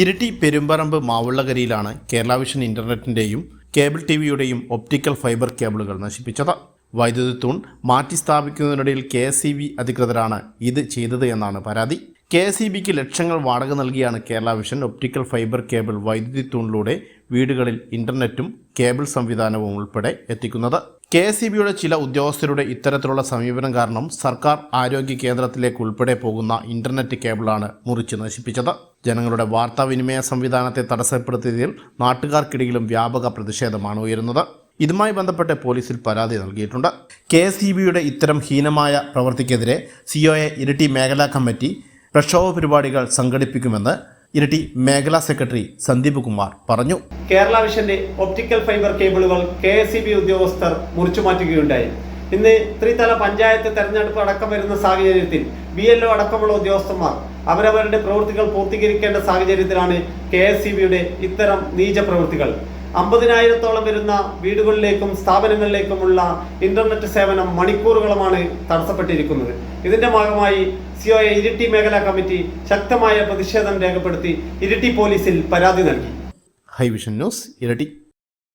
ഇരിട്ടി പെരുമ്പറമ്പ് മാവുള്ളകരിയിലാണ് കേരള വിഷൻ ഇന്റർനെറ്റിന്റെയും cable T വിയുടെയും ഒപ്റ്റിക്കൽ ഫൈബർ കേബിളുകൾ നശിപ്പിച്ചത്. വൈദ്യുതി തൂൺ മാറ്റി സ്ഥാപിക്കുന്നതിനിടയിൽ കെ എസ് സി അധികൃതരാണ് ഇത് ചെയ്തത് എന്നാണ് പരാതി. കെ എസ് ഇ ബിക്ക് ലക്ഷങ്ങൾ വാടക നൽകിയാണ് Kerala vision optical fibre cable വൈദ്യുതി തൂണിലൂടെ വീടുകളിൽ ഇന്റർനെറ്റും കേബിൾ സംവിധാനവും ഉൾപ്പെടെ എത്തിക്കുന്നത്. കെ എസ് ഇ ബിയുടെ ചില ഉദ്യോഗസ്ഥരുടെ ഇത്തരത്തിലുള്ള സമീപനം കാരണം സർക്കാർ ആരോഗ്യ കേന്ദ്രത്തിലേക്ക് ഉൾപ്പെടെ പോകുന്ന ഇന്റർനെറ്റ് കേബിളാണ് മുറിച്ച് നശിപ്പിച്ചത്. ജനങ്ങളുടെ വാർത്താവിനിമയ സംവിധാനത്തെ തടസ്സപ്പെടുത്തിയതിൽ നാട്ടുകാർക്കിടയിലും വ്യാപക പ്രതിഷേധമാണ് ഉയരുന്നത്. ഇതുമായി ബന്ധപ്പെട്ട് പോലീസിൽ പരാതി നൽകിയിട്ടുണ്ട്. കെ എസ് ഇ ബിയുടെ ഇത്തരം ഹീനമായ പ്രവൃത്തിക്കെതിരെ സിഒഎ ഇരിട്ടി മേഖലാ കമ്മിറ്റി പ്രക്ഷോഭ പരിപാടികൾ സംഘടിപ്പിക്കുമെന്ന് ഇരിട്ടി മേഖലാ സെക്രട്ടറി സന്ദീപ് കുമാർ പറഞ്ഞു. കേരള വിഷന്റെ ഒപ്റ്റിക്കൽ ഫൈബർ കേബിളുകൾ കെ എസ് ബി ഉദ്യോഗസ്ഥർ മുറിച്ചു മാറ്റുകയുണ്ടായി. ഇന്ന് ത്രിതല പഞ്ചായത്ത് തെരഞ്ഞെടുപ്പ് അടക്കം വരുന്ന സാഹചര്യത്തിൽ ബി എൽ ഒ അടക്കമുള്ള ഉദ്യോഗസ്ഥന്മാർ അവരവരുടെ പ്രവൃത്തികൾ പൂർത്തീകരിക്കേണ്ട സാഹചര്യത്തിലാണ് കെ എസ് ഇത്തരം നീച പ്രവൃത്തികൾ അമ്പതിനായിരത്തോളം വരുന്ന വീടുകളിലേക്കും സ്ഥാപനങ്ങളിലേക്കുമുള്ള ഇന്റർനെറ്റ് സേവനം മണിക്കൂറുകളുമാണ് തടസ്സപ്പെട്ടിരിക്കുന്നത്. ഇതിന്റെ ഭാഗമായി സിഒഎ ഇരിട്ടി മേഖലാ കമ്മിറ്റി ശക്തമായ പ്രതിഷേധം രേഖപ്പെടുത്തി ഇരിട്ടി പോലീസിൽ പരാതി നൽകി. ഹൈവിഷൻ ന്യൂസ് ഇരട്ടി.